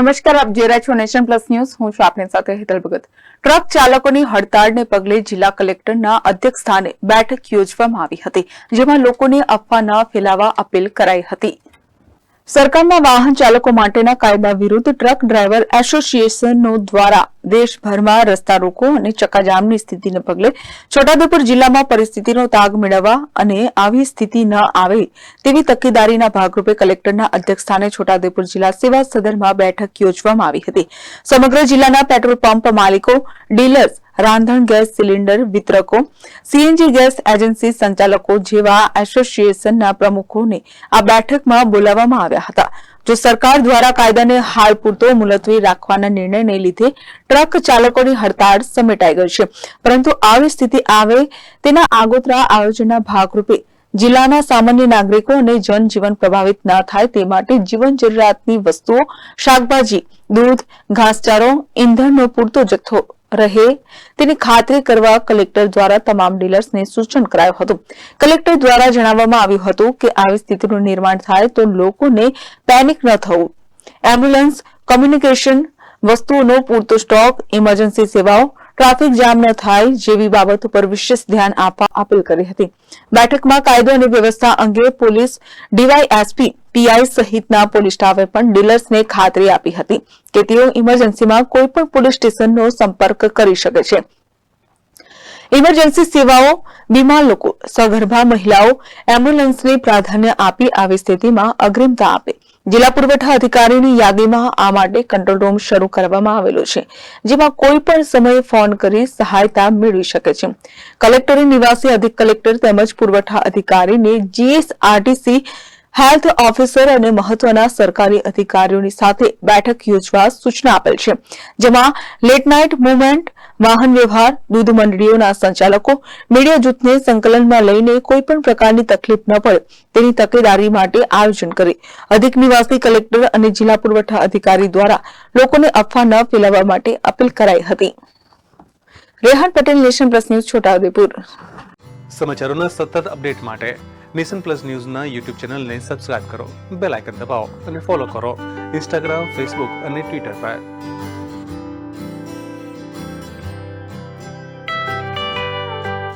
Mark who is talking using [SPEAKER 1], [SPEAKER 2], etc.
[SPEAKER 1] નમસ્કાર, આપ જોઈ રહ્યા છો નેશન પ્લસ ન્યૂઝ. હું છું આપની સાથે હેતલ ભગત. ટ્રક ચાલકોની હડતાળને પગલે જિલ્લા કલેક્ટરના અધ્યક્ષ સ્થાને બેઠક યોજવામાં આવી હતી, જેમાં લોકોને અફવા ન ફેલાવા અપીલ કરાઈ હતી. સરકારના વાહન ચાલકો માટેના કાયદા વિરુદ્ધ ટ્રક ડ્રાઈવર એસોસિએશનો દ્વારા દેશભરમાં રસ્તા રોકો અને ચક્કાજામની સ્થિતિને પગલે છોટાઉદેપુર જિલ્લામાં પરિસ્થિતિનો તાગ મેળવવા અને આવી સ્થિતિ ન આવે તેવી તકેદારીના ભાગરૂપે કલેક્ટરના અધ્યક્ષસ્થાને છોટાઉદેપુર જિલ્લા સેવા સદનમાં બેઠક યોજવામાં આવી હતી. સમગ્ર જિલ્લાના પેટ્રોલ પંપ માલિકો, ડીલર્સ, રાંધણ ગેસ સિલિન્ડર વિતરકો, સીએનજી ગેસ એજન્સી સંચાલકો જેવા એસોસિએશનના પ્રમુખોને આ બેઠકમાં બોલાવવામાં આવ્યા હતા. જો સરકાર દ્વારા કાયદાને હાલ પૂરતો મુલતવી રાખવાના નિર્ણયને લીધે ટ્રક ચાલકોની હડતાળ સમેટાઈ ગઈ છે. પરંતુ આવી સ્થિતિ આવે તેના આગોતરા આયોજનના ભાગરૂપે જિલ્લાના સામાન્ય નાગરિકો અને જનજીવન પ્રભાવિત ન થાય તે માટે જીવન જરૂરિયાતની વસ્તુઓ, શાકભાજી, દૂધ, ઘાસચારો ઇંધણનો પૂરતો જથ્થો રહે તેની ખાતરી કરવા કલેક્ટર દ્વારા તમામ ડીલર્સને સૂચન કરાયું હતું. કલેક્ટર દ્વારા જણાવવામાં આવ્યું હતું કે આવી સ્થિતિનું નિર્માણ થાય તો લોકોને પેનિક ન થવું. એમ્બ્યુલન્સ, કોમ્યુનિકેશન વસ્તુઓનો પૂરતો સ્ટોક, ઇમરજન્સી સેવાઓ ટ્રાફિક જામ ન થાય જેવી બાબત ઉપર વિશેષ ધ્યાન આપવા અપીલ કરી હતી. બેઠકમાં કાયદો અને વ્યવસ્થા અંગે પોલીસ ડીવાયએસપી પીઆઈ સહિતના પોલીસ સ્ટાફે પણ ડીલર્સને ખાતરી આપી હતી કે તેઓ ઇમરજન્સીમાં કોઈપણ પોલીસ સ્ટેશનનો સંપર્ક કરી શકે છે. ઇમરજન્સી સેવાઓ, બીમાર લોકો સગર્ભા મહિલાઓ, એમ્બ્યુલન્સને પ્રાધાન્ય આપી આવી સ્થિતિમાં અગ્રિમતા આપે. જિલ્લા પુરવઠા અધિકારીની યાદીમાં આ માટે કંટ્રોલ રૂમ શરૂ કરવામાં આવેલો છે, જેમાં કોઈ પણ સમયે ફોન કરી સહાયતા મેળવી શકે છે. કલેક્ટરે નિવાસી અધિક કલેક્ટર તેમજ પુરવઠા અધિકારીને જીએસઆરટીસી હેલ્થ ઓફિસર અને મહત્વના સરકારી અધિકારીઓની સાથે બેઠક યોજવા સૂચના આપેલ છે, જેમાં લેટ નાઇટ મુવમેન્ટ વાહન વ્યવહાર, દૂધ મંડળીઓના સંચાલકો, મીડિયા જૂથને સંકલનમાં લઈને કોઈપણ પ્રકારની તકલીફ ન પડે તેની તકેદારી માટે આયોજન કરે. અધિક નિવાસી કલેક્ટર અને જિલ્લા પુરવઠા અધિકારી દ્વારા લોકોને અફવા ન ફેલાવવા માટે અપીલ કરાઈ હતી. Rehan Patel, nation plus news, Chhotaudepur.
[SPEAKER 2] સમાચારોના સતત અપડેટ માટે નેશન પ્લસ ન્યૂઝના યુટ્યુબ ચેનલને સબસ્ક્રાઇબ કરો, બેલ આઇકન દબાવો અને ફોલો કરો. ઇન્સ્ટાગ્રામ, ફેસબુક અને ટ્વિટર પર.